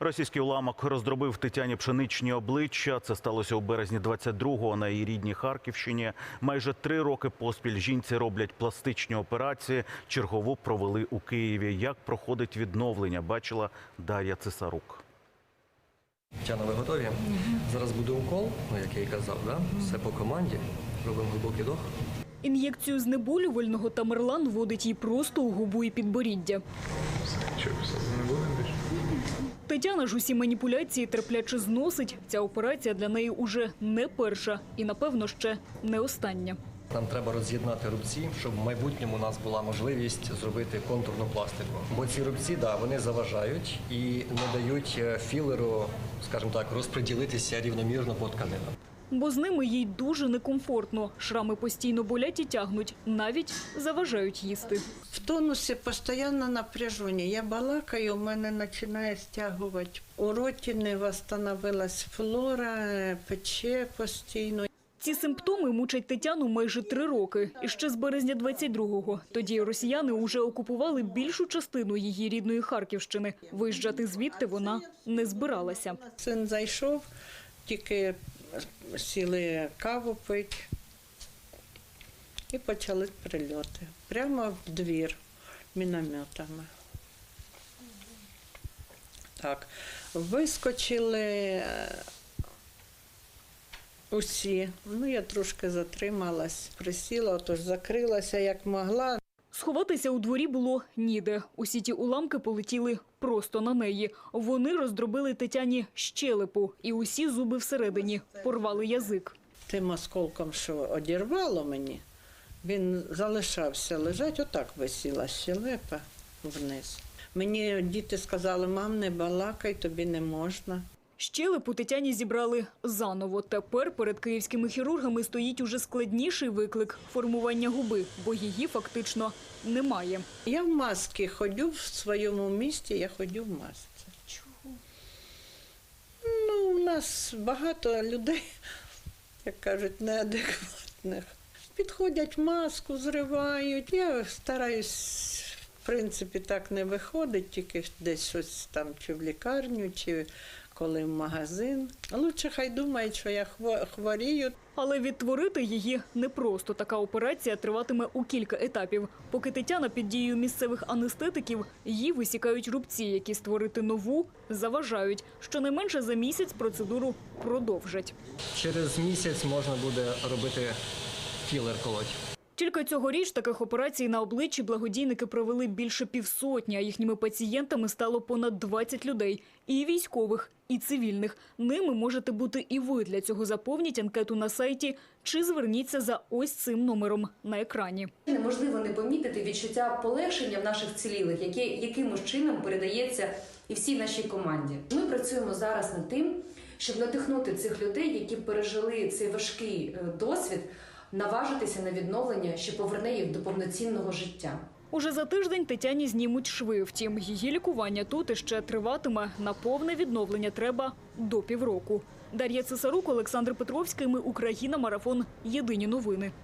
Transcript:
Російський уламок роздробив Тетяні пшеничні обличчя. Це сталося у березні 22-го на її рідній Харківщині. Майже три роки поспіль жінці роблять пластичні операції. Чергову провели у Києві. Як проходить відновлення, бачила Дар'я Цесарук. Тетяна, ви готові? Зараз буде укол, ну як я і казав, да? все по команді. Робимо глибокий вдох. Ін'єкцію знеболювального Тамерлан вводить їй просто у губу і підборіддя. Тетяна ж усі маніпуляції терпляче зносить. Ця операція для неї уже не перша і, напевно, ще не остання. Нам треба роз'єднати рубці, щоб в майбутньому у нас була можливість зробити контурну пластику. Бо ці рубці, да, вони заважають і не дають е, філеру, скажімо так, розподілитися рівномірно по тканинам. Бо з ними їй дуже некомфортно. Шрами постійно болять і тягнуть, навіть заважають їсти. В тонусі постійно напряження. Я балакаю, у мене починає стягувати. У роті не восстановилась флора, пече постійно. Ці симптоми мучать Тетяну майже три роки. І ще з березня 22-го. Тоді росіяни уже окупували більшу частину її рідної Харківщини. Виїжджати звідти вона не збиралася. Син зайшов, тільки сіли каву пити і почали прильоти. Прямо в двір мінометами. Так, вискочили е, усі. Ну, я трошки затрималась, присіла, отож закрилася як могла. Сховатися у дворі було ніде. Усі ті уламки полетіли просто на неї. Вони роздробили Тетяні щелепу, і усі зуби всередині порвали язик. Тим осколком, що одірвало мені, він залишався лежать, отак висіла щелепа вниз. Мені діти сказали, мам, не балакай, тобі не можна. Щелепу Тетяні зібрали заново. Тепер перед київськими хірургами стоїть уже складніший виклик формування губи, бо її фактично немає. Я в маски ходю в своєму місті, я ходю в масці. Чого? Ну, у нас багато людей, як кажуть, неадекватних. Підходять в маску, зривають. Я стараюсь, в принципі, так не виходить, тільки десь щось там, чи в лікарню, чи коли в магазин. Лучше хай думають, що я хво- хворію, Але відтворити її непросто. Така операція триватиме у кілька етапів. Поки Тетяна під дією місцевих анестетиків, їй висікають рубці, які створити нову заважають. Щонайменше за місяць процедуру продовжать. Через місяць можна буде робити філер колоть. Тільки цьогоріч таких операцій на обличчі благодійники провели більше півсотні, а їхніми пацієнтами стало понад 20 людей. І військових, і цивільних. Ними можете бути і ви. Для цього заповніть анкету на сайті чи зверніться за ось цим номером на екрані. Неможливо не помітити відчуття полегшення в наших цілілих, яке якимось чином передається і всій нашій команді. Ми працюємо зараз над тим, щоб надихнути цих людей, які пережили цей важкий е, досвід, наважитися на відновлення, що поверне їх до повноцінного життя. Уже за тиждень Тетяні знімуть шви. Втім, її лікування тут іще триватиме. На повне відновлення треба до півроку. Дар'я Цесарук, Олександр Петровський. Ми Україна. Марафон. Єдині новини.